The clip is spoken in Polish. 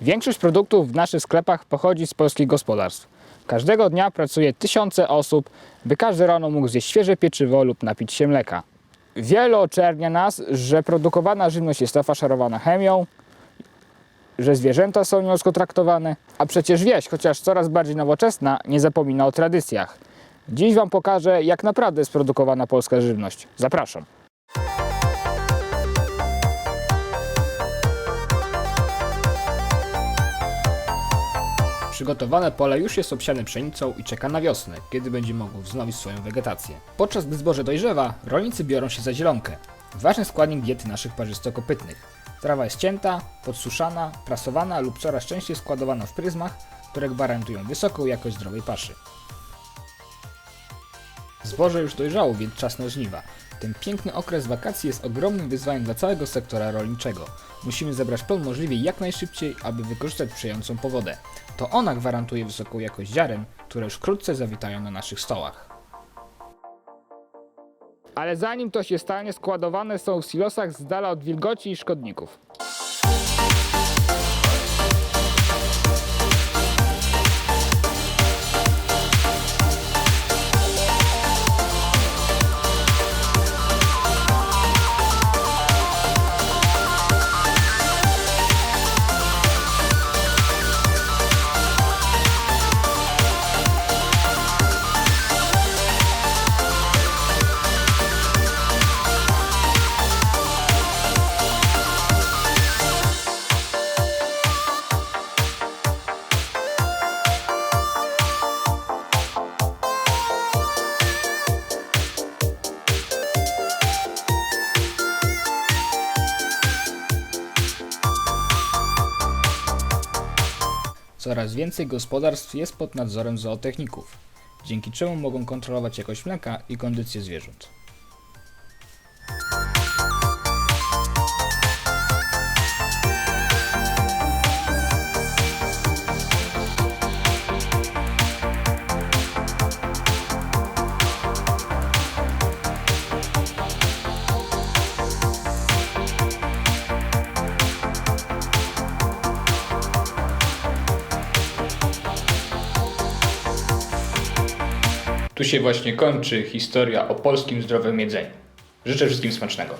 Większość produktów w naszych sklepach pochodzi z polskich gospodarstw. Każdego dnia pracuje tysiące osób, by każdy rano mógł zjeść świeże pieczywo lub napić się mleka. Wiele oczernia nas, że produkowana żywność jest nafaszerowana chemią, że zwierzęta są nieludzko traktowane, a przecież wieś, chociaż coraz bardziej nowoczesna, nie zapomina o tradycjach. Dziś Wam pokażę, jak naprawdę jest produkowana polska żywność. Zapraszam. Przygotowane pole już jest obsiane pszenicą i czeka na wiosnę, kiedy będzie mogło wznowić swoją wegetację. Podczas gdy zboże dojrzewa, rolnicy biorą się za zielonkę. Ważny składnik diety naszych parzystokopytnych. Trawa jest cięta, podsuszana, prasowana lub coraz częściej składowana w pryzmach, które gwarantują wysoką jakość zdrowej paszy. Zboże już dojrzało, więc czas na żniwa. Ten piękny okres wakacji jest ogromnym wyzwaniem dla całego sektora rolniczego. Musimy zebrać plon możliwie jak najszybciej, aby wykorzystać sprzyjającą pogodę. To ona gwarantuje wysoką jakość ziaren, które już wkrótce zawitają na naszych stołach. Ale zanim to się stanie, składowane są w silosach z dala od wilgoci i szkodników. Coraz więcej gospodarstw jest pod nadzorem zootechników, dzięki czemu mogą kontrolować jakość mleka i kondycję zwierząt. Tu się właśnie kończy historia o polskim zdrowym jedzeniu. Życzę wszystkim smacznego.